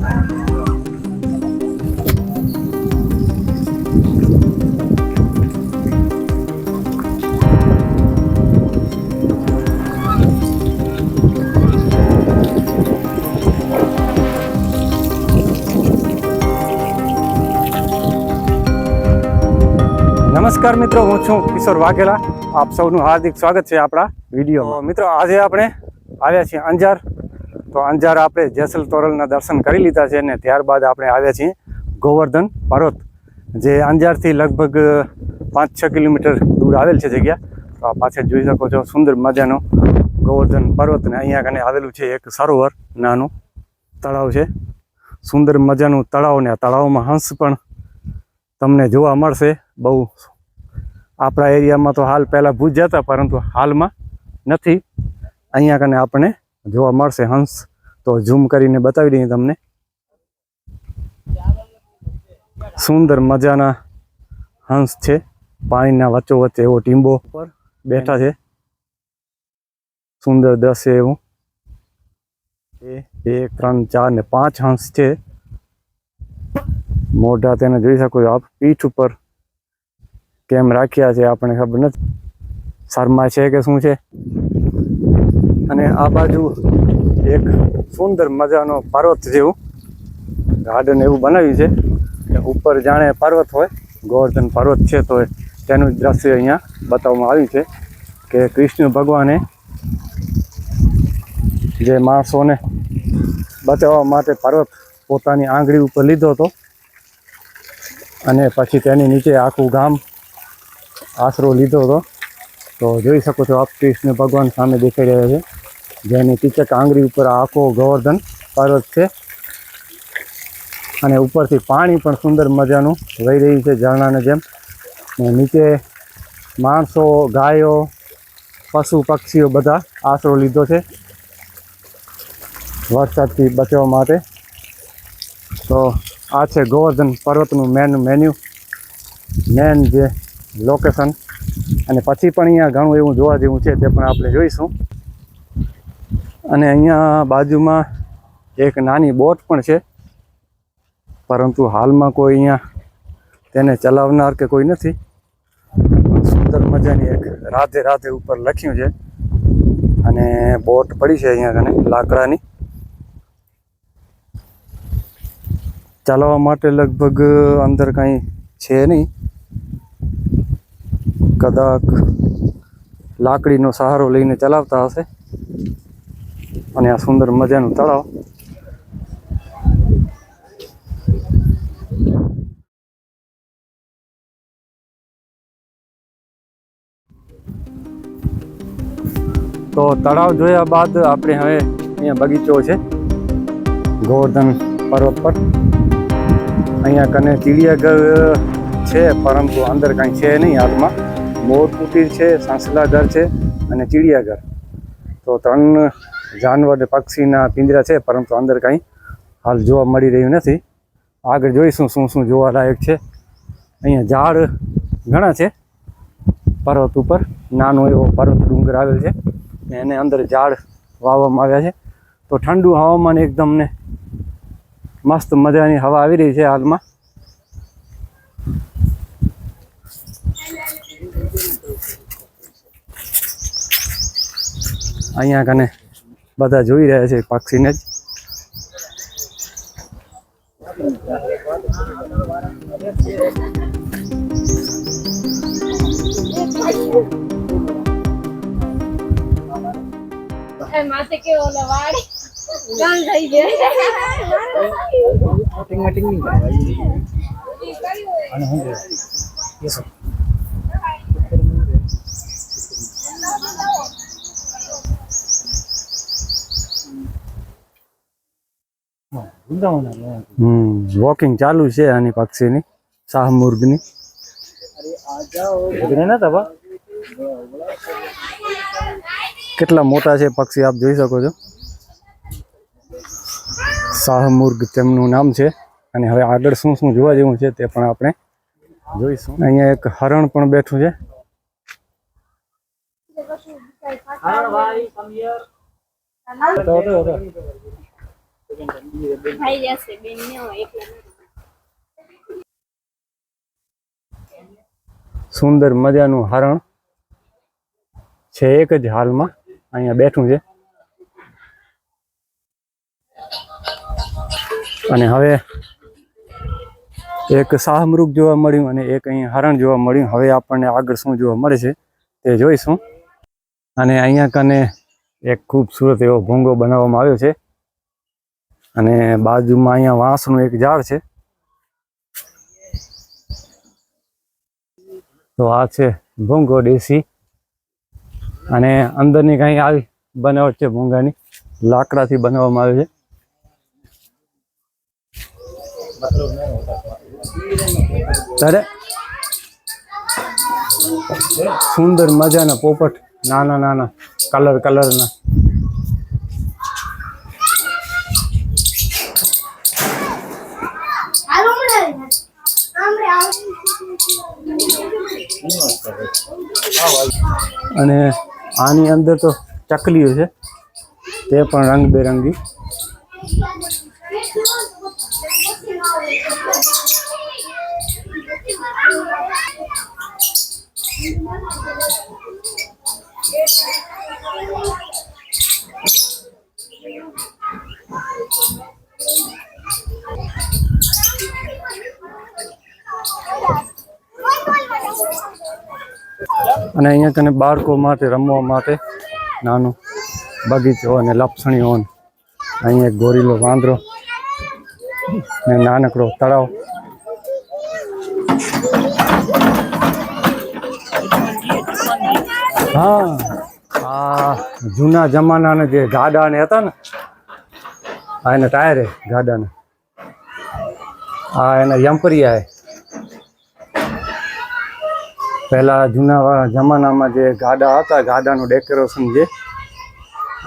નમસ્કાર મિત્રો, હું છું કિશોર વાઘેલા. આપ સૌનું હાર્દિક સ્વાગત છે આપણા વીડિયો મિત્રો, આજે આપણે આવ્યા છીએ અંજાર તો અંજાર આપણે જેસલ તોરલના દર્શન કરી લીધા છે અને ત્યારબાદ આપણે આવ્યા છીએ ગોવર્ધન પર્વત, જે અંજારથી લગભગ પાંચ છ કિલોમીટર દૂર આવેલ છે જગ્યા. તો આ પાછળ જોઈ શકો છો, સુંદર મજાનો ગોવર્ધન પર્વત ને અહીંયા કને આવેલું છે એક સરોવર, નાનું તળાવ છે. સુંદર મજાનું તળાવ ને આ તળાવમાં હંસ પણ તમને જોવા મળશે. બહુ આપણા એરિયામાં તો હાલ પહેલાં ભૂજ જતા પરંતુ હાલમાં નથી. અહીંયા કને આપણને જોવા મળશે હંસ તો ઝૂમ કરીને બતાવી દઈએ તમને. સુંદર મજાના હંસ છે. પાણીના વચ્ચો વચ્ચે એવો ટીંબો પર બેઠા છે. સુંદર દ્રશ્ય એવું. એ એક, ત્રણ, ચાર ને પાંચ હંસ છે. મોઢા તેને જોઈ શકો આપ. પીઠ ઉપર કેમ રાખ્યા છે આપણે ખબર નથી. શર્મા છે કે શું છે? અને આ બાજુ એક સુંદર મજાનો પર્વત જેવું ગાર્ડન એવું બનાવ્યું છે. કે ઉપર જાણે પર્વત હોય, ગોવર્ધન પર્વત છે, તો તેનું દ્રશ્ય અહીંયા બતાવવામાં આવ્યું છે કે કૃષ્ણ ભગવાને જે માણસોને બચાવવા માટે પર્વત પોતાની આંગળી ઉપર લીધો હતો અને પછી તેની નીચે આખું ગામ આશરો લીધો હતો. તો જોઈ શકો છો આપ, કૃષ્ણ ભગવાન સામે દેખાઈ રહ્યા છે. જેની નીચે આંગળી ઉપર આખો ગોવર્ધન પર્વત છે. અને ઉપરથી પાણી પણ સુંદર મજાનું વહી રહ્યું છે ઝરણાને જેમ. નીચે માણસો, ગાયો, પશુ, પક્ષીઓ બધા આશરો લીધો છે. વરસાદથી બચવા માટે. તો આ છે ગોવર્ધન પર્વતનું મેન મેન્યુ, મેન જે લોકેશન. અને પછી પણ અહીંયા ઘણું એવું જોવા જેવું છે તે પણ આપણે જોઈશું. અને અહીંયા બાજુમાં એક નાની બોટ પણ છે. પરંતુ હાલમાં કોઈ અહીંયા તેને ચલાવનાર કે કોઈ નથી. સુંદર મજાની એક રાધે રાધે ઉપર લખ્યું છે. અને બોટ પડી છે અહીંયા કને લાકડાની. ચાલવા માટે લગભગ અંદર કાંઈ છે નહીં. કદાચ લાકડીનો સહારો લઈને ચલાવતા હશે. અને આ સુંદર મજાનું તળાવ. તો તળાવ જોયા બાદ આપણે હવે અહીંયા બગીચો છે. ગોવર્ધન પર્વત પર. અહીંયા કને ચિડિયાઘર છે, પરંતુ અંદર કાંઈ છે નહીં હાલમાં. મોર કુટીર છે, સાંસલાઘર છે અને ચિડિયાઘર. તો ત્રણ જાનવર પક્ષીના પિંજરા છે, પરંતુ અંદર કંઈ હાલ જોવા મળી રહ્યું નથી. આગળ જોઈશું શું શું જોવાલાયક છે. અહીંયા ઝાડ ઘણા છે, પર્વત ઉપર. નાનો એવો પર્વત ડુંગર આવેલ છે ને એને અંદર ઝાડ વાવવામાં આવ્યા છે. તો ઠંડુ હવામાન એકદમ ને મસ્ત મજાની હવા આવી રહી છે હાલમાં. અહીંયા કને બધા જોઈ રહ્યા છે પક્ષીને જ. એ માથે કેવો ઓલો વાળ ગામ થઈ જાય હમ વોકિંગ ચાલુ છે આની પક્ષીની શાહમુર્ગની. કેટલા મોટા છે પક્ષી આપ જોઈ શકો છો. શાહમુર્ગ તેમનું નામ છે અને હવે આગળ શું શું જોવા જેવું છે તે પણ આપણે જોઈશું. અહીંયા એક હરણ પણ બેઠું છે. ભાઈ સુંદર મજાનું હરણ છે એક જ હાલમાં. અહીંયા બેઠું છે. અને હવે એક શાહમૃગ જોવા મળ્યું અને એક અહીંયા હરણ જોવા મળ્યું. હવે આપણને આગળ શું જોવા મળે છે તે જોઈશું. અને અહીંયા કને એક ખૂબસૂરત એવો ભૂંગો બનાવવામાં આવ્યો છે. અને બાજુમાં અહીંયા વાંસનું એક ઝાડ છે. તો આ છે ભૂંગો દેશી. અને અંદરની કાંઈ આવી બનાવટ છે ભૂંગાની. લાકડાથી બનાવવામાં આવે છે. ત્યારે સુંદર મજાના પોપટ, નાના નાના, કલર, કલરના. અને આની અંદર તો ચકલીઓ છે. તે પણ રંગબેરંગી. અને અહીંયા કને બાળકો માટે, રમવા માટે નાનો બગીચો અને લપસણીઓ અહીંયા ગોરીલો વાંદરો ને નાનકડો તળાવ. હા, આ જૂના જમાનાના જે ગાડા ને હતા ને, આ એના ટાયરે ગાડાને. આ એના યંપરિયા પહેલા જૂના જમાનામાં જે ગાડા હતા, ગાડાનું ડેકોરેશન જે,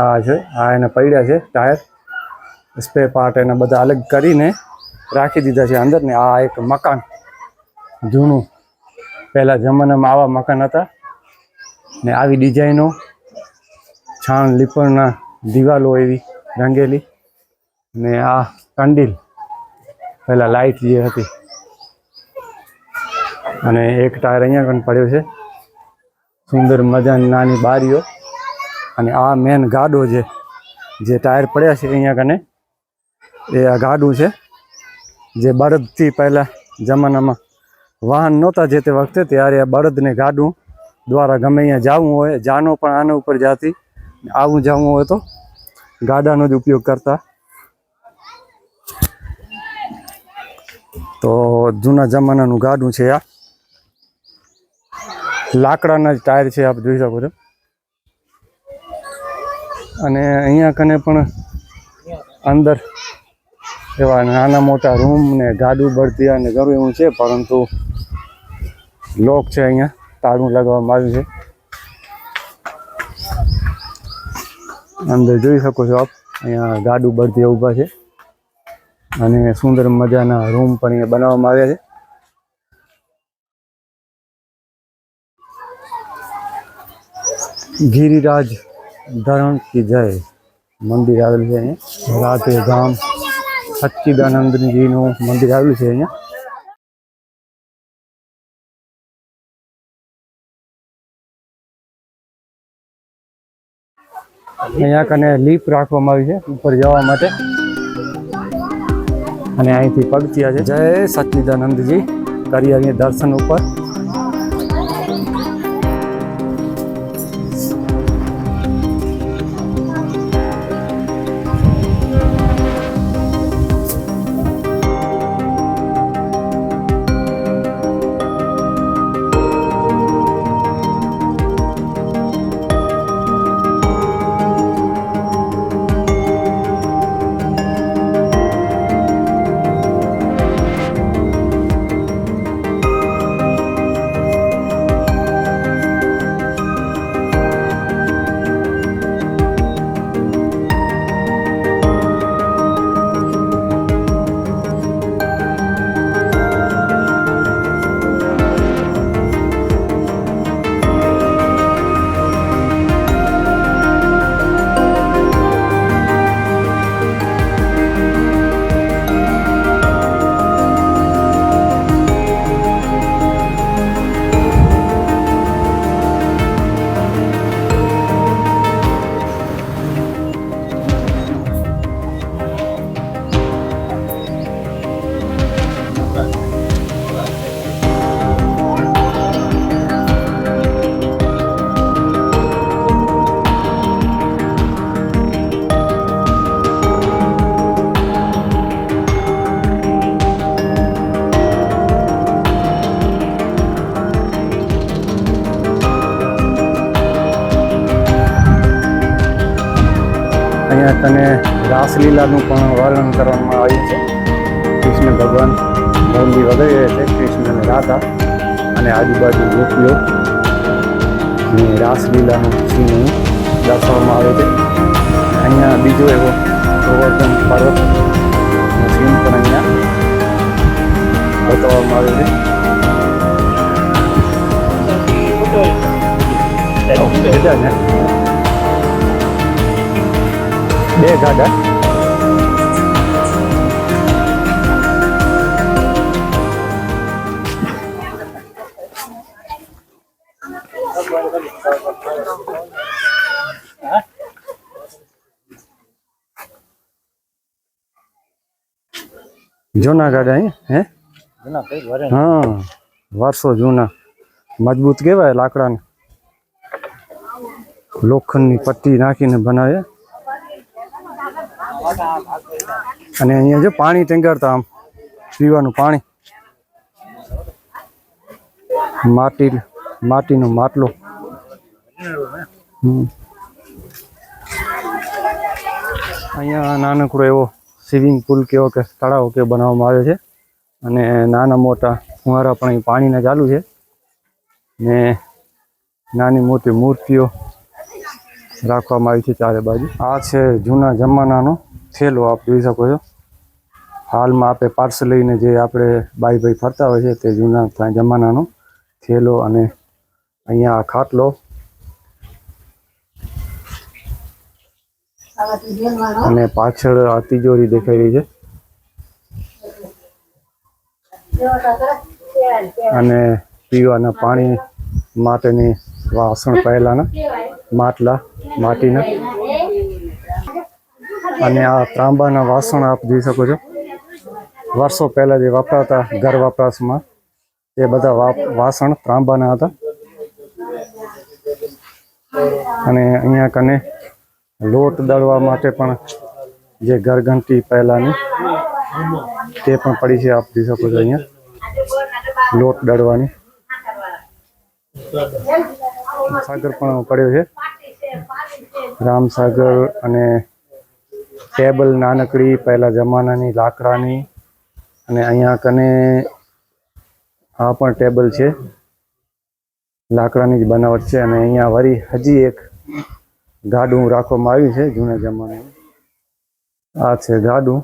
આ છે, આ એને પડ્યા છે ટાયર સ્પે પાર્ટ એના બધા અલગ કરીને રાખી દીધા છે અંદર ને આ એક મકાન, જૂનું. પહેલા જમાનામાં આવા મકાન હતા ને આવી ડિઝાઇનો, છાણ, લીપણના દિવાલો એવી રંગેલી ને આ કંડીલ. પહેલાં લાઇટ જે હતી અને એક ટાયર અહીંયા પણ પડ્યો છે. સુંદર મજાની નાની બારીઓ. અને આ મેન ગાડો છે, જે ટાયર પડ્યા છે અહીંયા કને એ આ ગાડું છે, જે બળદથી પહેલા જમાનામાં વાહન નહોતા જે તે વખતે, ત્યારે આ બળદને ગાડું દ્વારા ગમે અહીંયા જવું હોય, જાનો પણ આના ઉપર જાતી, આવું જવું હોય તો ગાડાનો જ ઉપયોગ કરતા. તો જૂના જમાનાનું ગાડું છે આ. લાકડાના જ ટાયર છે, આપ જોઈ શકો છો. અને અહીંયા કને પણ અંદર એવા નાના મોટા રૂમ ને ગાડું બળતી અને ઘણું એવું છે, પરંતુ લોક છે અહીંયા, તાળું લગાવવામાં આવ્યું છે. અંદર જોઈ શકો છો આપ, અહીંયા ગાડું બળતી ઊભા છે. અને સુંદર મજાના રૂમ પણ અહીંયા બનાવવામાં આવ્યા છે. ગિરિરાજ ધરણ કી જય. મંદિર આવેલું છે અહીંયા. રાધે ધામ. સચ્ચિદાનંદજીનું મંદિર આવેલું છે અહીંયા. અહીંયા કને લીપ રાખવામાં આવી છે ઉપર જવા માટે. અને અહીંથી પગથિયા છે. જય સચ્ચિદાનંદજી. કરી આવીએ દર્શન ઉપર. કને રાસલીલાનું પણ વર્ણન કરવામાં આવ્યું છે. કૃષ્ણ ભગવાન મોરલી વગેરે છે કૃષ્ણ અને રાધા અને આજુબાજુ ગોપીઓ અને રાસલીલાનું સીન દર્શાવવામાં આવે છે. અહીંયા બીજો એવો ગોવર્ધન પર્વત સીન પણ અહીંયા બતાવવામાં આવે છે. બધા ને બે ગાડા જૂના ગાડા અહીં હે હા વર્ષો જૂના મજબૂત કહેવાય લાકડાને લોખંડની પટ્ટી નાખીને બનાવે અને અહીંયા જો પાણી ટેંગરતા આમ, પીવાનું પાણી. માટી, માટીનો માટલો. અહીંયા નાનકડો એવો સ્વિમિંગ પુલ કેવો કે તળાવ કે બનાવવામાં આવ્યો છે. અને નાના મોટા ફુવારા પણ અહીં પાણીના ચાલુ છે. ને નાની મોટી મૂર્તિઓ રાખવામાં આવી છે ચારે બાજુ. આ છે જૂના જમાનાનો થેલો આપ જોઈ શકો છો. હાલમાં આપણે પાર્સલ લઈને જે આપણે બાઈ ભાઈ ફરતા હોય છે તે જૂના ત્યાં જમાનાનો થેલો અને અહીંયા ખાટલો. અને પાછળ આ તિજોરી દેખાઈ રહી છે. અને પીવાના પાણી માટેની વાસણ પહેલાના માટલા, માટીના. અને આ ત્રાંબાના વાસણ આપ જોઈ શકો છો. વર્ષો પહેલા જે વપરાતા ઘર વપરાશમાં એ બધા વાસણ ત્રાંબાના હતા. અને અહીંયા કને લોટ દળવા માટે પણ જે ઘરઘંટી પહેલાની તે પણ પડી છે, આપ જોઈ શકો છો અહીંયા. લોટ દળવાની. સાગર પણ પડ્યો છે. રામસાગર અને ટેબલ નાનકડી, પહેલાં જમાનાની લાકડાની અને અહીંયા કને આ પણ ટેબલ છે. લાકડાની જ બનાવટ છે અને અહીંયા વળી હજી એક ગાડું રાખવામાં આવ્યું છે જૂના જમાનાનું. આ છે ગાડું.